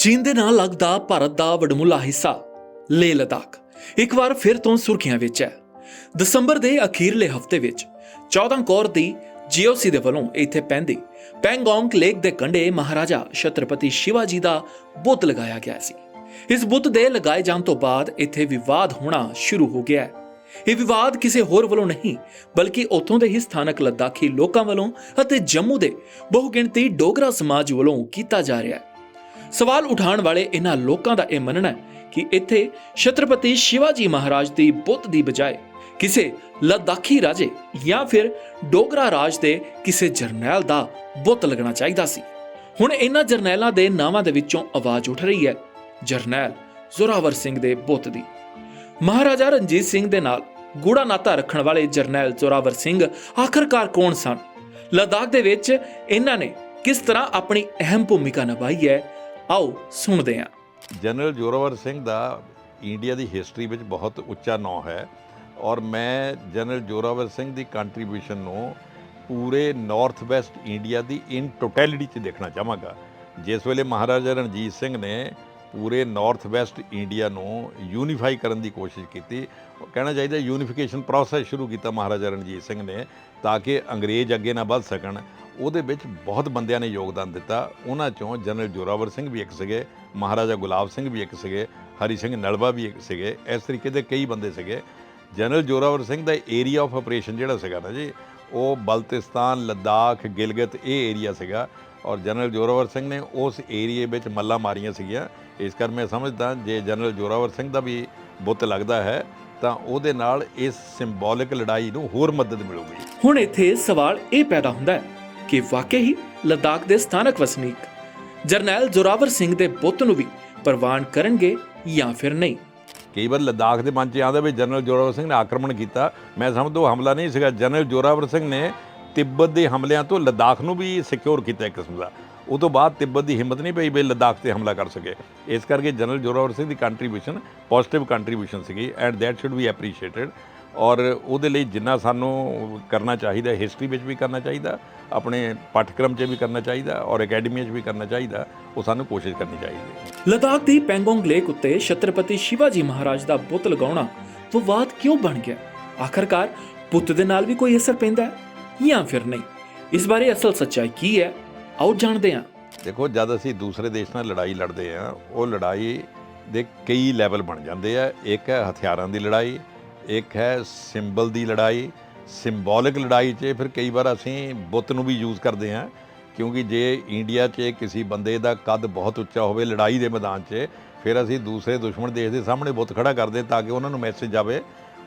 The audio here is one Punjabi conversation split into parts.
ਚੀਨ ਦੇ ਨਾਲ ਲੱਗਦਾ ਭਾਰਤ ਦਾ ਵਡਮੁੱਲਾ ਹਿੱਸਾ, ਲੇਹ ਲਦਾਖ। ਇੱਕ ਵਾਰ ਫਿਰ ਤੋਂ ਸੁਰਖੀਆਂ ਵਿੱਚ ਹੈ। ਦਸੰਬਰ ਦੇ ਅਖੀਰਲੇ ਹਫ਼ਤੇ ਵਿੱਚ 14 ਕੋਰ ਦੀ ਜੀਓਸੀ ਦੇ ਵੱਲੋਂ ਇੱਥੇ ਪੈਂਦੀ ਪੈਂਗੋਂਗ ਲੇਕ ਦੇ ਕੰਢੇ ਮਹਾਰਾਜਾ ਛਤਰਪਤੀ ਸ਼ਿਵਾਜੀ ਦਾ ਬੁੱਤ ਲਗਾਇਆ ਗਿਆ ਸੀ। ਇਸ ਬੁੱਤ ਦੇ ਲਗਾਏ ਜਾਣ ਤੋਂ ਬਾਅਦ ਇੱਥੇ ਵਿਵਾਦ ਹੋਣਾ ਸ਼ੁਰੂ ਹੋ ਗਿਆ ਹੈ। ਇਹ ਵਿਵਾਦ ਕਿਸੇ ਹੋਰ ਵੱਲੋਂ ਨਹੀਂ, ਬਲਕਿ ਉੱਥੋਂ ਦੇ ਹੀ ਸਥਾਨਕ ਲੱਦਾਖੀ ਲੋਕਾਂ ਵੱਲੋਂ ਅਤੇ ਜੰਮੂ ਦੇ ਬਹੁਗਿਣਤੀ ਡੋਗਰਾ ਸਮਾਜ ਵੱਲੋਂ ਕੀਤਾ ਜਾ ਰਿਹਾ ਹੈ। ਸਵਾਲ ਉਠਾਉਣ ਵਾਲੇ ਇਹਨਾਂ ਲੋਕਾਂ ਦਾ ਇਹ ਮੰਨਣਾ ਹੈ ਕਿ ਇੱਥੇ ਛਤਰਪਤੀ ਸ਼ਿਵਾਜੀ ਮਹਾਰਾਜ ਦੀ ਬੁੱਤ ਦੀ ਬਜਾਏ ਕਿਸੇ ਲਦਾਖੀ ਰਾਜੇ ਜਾਂ ਫਿਰ ਡੋਗਰਾ ਰਾਜ ਦੇ ਕਿਸੇ ਜਰਨੈਲ ਦਾ ਬੁੱਤ ਲੱਗਣਾ ਚਾਹੀਦਾ ਸੀ। ਹੁਣ ਇਹਨਾਂ ਜਰਨੈਲਾਂ ਦੇ ਨਾਵਾਂ ਦੇ ਵਿੱਚੋਂ ਆਵਾਜ਼ ਉੱਠ ਰਹੀ ਹੈ, ਜਰਨੈਲ ਜ਼ੋਰਾਵਰ ਸਿੰਘ ਦੇ ਬੁੱਤ ਦੀ। ਮਹਾਰਾਜਾ ਰਣਜੀਤ ਸਿੰਘ ਦੇ ਨਾਲ ਗੂੜਾ ਨਾਤਾ ਰੱਖਣ ਵਾਲੇ ਜਰਨੈਲ ਜ਼ੋਰਾਵਰ ਸਿੰਘ ਆਖਰਕਾਰ ਕੌਣ ਸਨ? ਲਦਾਖ ਦੇ ਵਿੱਚ ਇਹਨਾਂ ਨੇ ਕਿਸ ਤਰ੍ਹਾਂ ਆਪਣੀ ਅਹਿਮ ਭੂਮਿਕਾ ਨਿਭਾਈ ਹੈ? ਆਓ ਸੁਣਦੇ ਹਾਂ। ਜਨਰਲ ਜੋਰਾਵਰ ਸਿੰਘ ਦਾ ਇੰਡੀਆ ਦੀ ਹਿਸਟਰੀ ਵਿੱਚ ਬਹੁਤ ਉੱਚਾ ਨਾਂ ਹੈ ਔਰ ਮੈਂ ਜਨਰਲ ਜੋਰਾਵਰ ਸਿੰਘ ਦੀ ਕੰਟਰੀਬਿਊਸ਼ਨ ਨੂੰ ਪੂਰੇ ਨਾਰਥ ਵੈਸਟ ਇੰਡੀਆ ਦੀ ਇਨ ਟੋਟੈਲਿਟੀ 'ਚ ਦੇਖਣਾ ਚਾਹਾਂਗਾ। ਜਿਸ ਵੇਲੇ ਮਹਾਰਾਜਾ ਰਣਜੀਤ ਸਿੰਘ ਨੇ ਪੂਰੇ ਨਾਰਥ ਵੈਸਟ ਇੰਡੀਆ ਨੂੰ ਯੂਨੀਫਾਈ ਕਰਨ ਦੀ ਕੋਸ਼ਿਸ਼ ਕੀਤੀ। ਕਹਿਣਾ ਚਾਹੀਦਾ ਯੂਨੀਫਿਕੇਸ਼ਨ ਪ੍ਰੋਸੈਸ ਸ਼ੁਰੂ ਕੀਤਾ ਮਹਾਰਾਜਾ ਰਣਜੀਤ ਸਿੰਘ ਨੇ, ਤਾਂ ਕਿ ਅੰਗਰੇਜ਼ ਅੱਗੇ ਨਾ ਵੱਧ ਸਕਣ। ਉਹਦੇ ਵਿੱਚ ਬਹੁਤ ਬੰਦਿਆਂ ਨੇ ਯੋਗਦਾਨ ਦਿੱਤਾ। ਉਹਨਾਂ ਚੋਂ ਜਨਰਲ ਜੋਰਾਵਰ ਸਿੰਘ ਵੀ ਇੱਕ ਸੀਗੇ, ਮਹਾਰਾਜਾ ਗੁਲਾਬ ਸਿੰਘ ਵੀ ਇੱਕ ਸੀਗੇ, ਹਰੀ ਸਿੰਘ ਨਲਵਾ ਵੀ ਇੱਕ ਸੀਗੇ, ਇਸ ਤਰੀਕੇ ਦੇ ਕਈ ਬੰਦੇ ਸੀਗੇ। ਜਨਰਲ ਜੋਰਾਵਰ ਸਿੰਘ ਦਾ ਏਰੀਆ ਆਫ ਆਪਰੇਸ਼ਨ ਜਿਹੜਾ ਸੀਗਾ ਨਾ ਜੀ, ਉਹ ਬਲਤਿਸਤਾਨ, ਲੱਦਾਖ, ਗਿਲਗਤ, ਇਹ ਏਰੀਆ ਸੀਗਾ। ਔਰ ਜਨਰਲ ਜੋਰਾਵਰ ਸਿੰਘ ਨੇ ਉਸ ਏਰੀਏ ਵਿੱਚ ਮੱਲਾ ਮਾਰੀਆਂ ਸੀਗੀਆਂ। ਇਸ ਕਰ ਮੈਂ ਸਮਝਦਾ ਜੇ ਜਨਰਲ ਜੋਰਾਵਰ ਸਿੰਘ ਦਾ ਵੀ ਬੁੱਤ ਲੱਗਦਾ ਹੈ ਤਾਂ ਉਹਦੇ ਨਾਲ ਇਸ ਸਿੰਬੋਲਿਕ ਲੜਾਈ ਨੂੰ ਹੋਰ ਮਦਦ ਮਿਲੂਗੀ। ਹੁਣ ਇੱਥੇ ਸਵਾਲ ਇਹ ਪੈਦਾ ਹੁੰਦਾ ਹੈ ਕਿ ਵਾਕਈ ਹੀ ਲਦਾਖ ਦੇ ਸਥਾਨਕ ਵਸਨੀਕ ਜਰਨੈਲ ਜ਼ੋਰਾਵਰ ਸਿੰਘ ਦੇ ਬੁੱਤ ਨੂੰ ਵੀ ਪ੍ਰਵਾਨ ਕਰਨਗੇ ਜਾਂ ਫਿਰ ਨਹੀਂ? ਕਈ ਵਾਰ ਲਦਾਖ ਦੇ ਮਨ 'ਚ ਆਉਂਦਾ ਵੀ ਜਨਰਲ ਜੋਰਾਵਰ ਸਿੰਘ ਨੇ ਆਕਰਮਣ ਕੀਤਾ। ਮੈਂ ਸਮਝਦਾ ਹਮਲਾ ਨਹੀਂ ਸੀਗਾ। ਜਨਰਲ ਜੋਰਾਵਰ ਸਿੰਘ ਨੇ ਤਿੱਬਤ ਦੇ ਹਮਲਿਆਂ ਤੋਂ ਲੱਦਾਖ ਨੂੰ ਵੀ ਸਿਕਿਉਰ ਕੀਤਾ ਇੱਕ ਕਿਸਮ ਦਾ। ਉਹ ਤੋਂ ਬਾਅਦ ਤਿੱਬਤ ਦੀ ਹਿੰਮਤ ਨਹੀਂ ਪਈ ਵੀ ਲਦਾਖ ਤੇ ਹਮਲਾ ਕਰ ਸਕੇ। ਇਸ ਕਰਕੇ ਜਨਰਲ ਜੋਰਾਵਰ ਸਿੰਘ ਦੀ ਕੰਟਰੀਬਿਊਸ਼ਨ ਪੋਜ਼ਿਟਿਵ ਕੰਟਰੀਬਿਊਸ਼ਨ ਸੀਗੀ and that should be appreciated ਔਰ ਉਹਦੇ ਲਈ ਜਿੰਨਾ ਸਾਨੂੰ ਕਰਨਾ ਚਾਹੀਦਾ ਹਿਸਟਰੀ ਵਿੱਚ ਵੀ ਕਰਨਾ ਚਾਹੀਦਾ, ਆਪਣੇ ਪਾਠਕ੍ਰਮ 'ਚ ਵੀ ਕਰਨਾ ਚਾਹੀਦਾ ਔਰ ਅਕੈਡਮੀਆਂ 'ਚ ਵੀ ਕਰਨਾ ਚਾਹੀਦਾ, ਉਹ ਸਾਨੂੰ ਕੋਸ਼ਿਸ਼ ਕਰਨੀ ਚਾਹੀਦੀ ਹੈ। ਲਦਾਖ ਦੀ ਪੈਂਗੋਂਗ ਲੇਕ ਉੱਤੇ ਛਤਰਪਤੀ ਸ਼ਿਵਾਜੀ ਮਹਾਰਾਜ ਦਾ ਬੁੱਤ ਲਗਾਉਣਾ ਵਿਵਾਦ ਕਿਉਂ ਬਣ ਗਿਆ? ਆਖਰਕਾਰ ਬੁੱਤ ਦੇ ਨਾਲ ਵੀ ਕੋਈ ਅਸਰ ਪੈਂਦਾ ਹੈ? ਜਾਂ ਫਿਰ ਨਹੀਂ। ਇਸ ਬਾਰੇ ਅਸਲ ਸੱਚਾਈ ਕੀ ਹੈ, ਆਓ ਜਾਣਦੇ ਹਾਂ। ਦੇਖੋ, ਜਦ ਅਸੀਂ ਦੂਸਰੇ ਦੇਸ਼ ਨਾਲ ਲੜਾਈ ਲੜਦੇ ਆ ਉਹ ਲੜਾਈ ਦੇ ਕਈ ਲੈਵਲ ਬਣ ਜਾਂਦੇ ਆ। ਇੱਕ ਹੈ ਹਥਿਆਰਾਂ ਦੀ ਲੜਾਈ, ਇੱਕ ਹੈ ਸਿੰਬਲ ਦੀ ਲੜਾਈ, ਸਿੰਬੋਲਿਕ ਲੜਾਈ 'ਚ ਫਿਰ ਕਈ ਵਾਰ ਅਸੀਂ ਬੁੱਤ ਨੂੰ ਵੀ ਯੂਜ਼ ਕਰਦੇ ਆ ਕਿਉਂਕਿ ਜੇ ਇੰਡੀਆ 'ਚ ਕਿਸੇ ਬੰਦੇ ਦਾ ਕੱਦ ਬਹੁਤ ਉੱਚਾ ਹੋਵੇ ਲੜਾਈ ਦੇ ਮੈਦਾਨ 'ਚ, ਫਿਰ ਅਸੀਂ ਦੂਸਰੇ ਦੁਸ਼ਮਣ ਦੇਸ਼ ਦੇ ਸਾਹਮਣੇ ਬੁੱਤ ਖੜਾ ਕਰਦੇ ਤਾਂ ਕਿ ਉਹਨਾਂ ਨੂੰ ਮੈਸੇਜ ਜਾਵੇ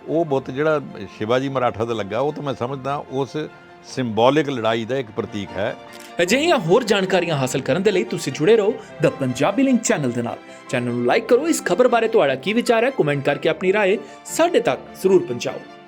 ਉਹ ਬੁੱਤ ਜਿਹੜਾ ਸ਼ਿਵਾਜੀ ਮਰਾਠਾ ਦਾ ਲੱਗਾ, ਉਹ ਤਾਂ ਮੈਂ ਸਮਝਦਾ, ਉਸ ਸਿੰਬੋਲਿਕ ਲੜਾਈ ਦਾ ਇੱਕ ਪ੍ਰਤੀਕ ਹੈ ਅਜਿਹੀਆਂ ਹੋਰ ਜਾਣਕਾਰੀਆਂ ਹਾਸਲ ਕਰਨ ਦੇ ਲਈ ਤੁਸੀਂ ਜੁੜੇ ਰਹੋ ਦ ਪੰਜਾਬੀ ਲਿੰਕ ਚੈਨਲ ਦੇ ਨਾਲ ਚੈਨਲ ਨੂੰ ਲਾਈਕ ਕਰੋ ਇਸ ਖਬਰ ਬਾਰੇ ਤੁਹਾਡਾ ਕੀ ਵਿਚਾਰ ਹੈ ਕਮੈਂਟ ਕਰਕੇ ਆਪਣੀ رائے ਸਾਡੇ ਤੱਕ ਜ਼ਰੂਰ ਪਹੁੰਚਾਓ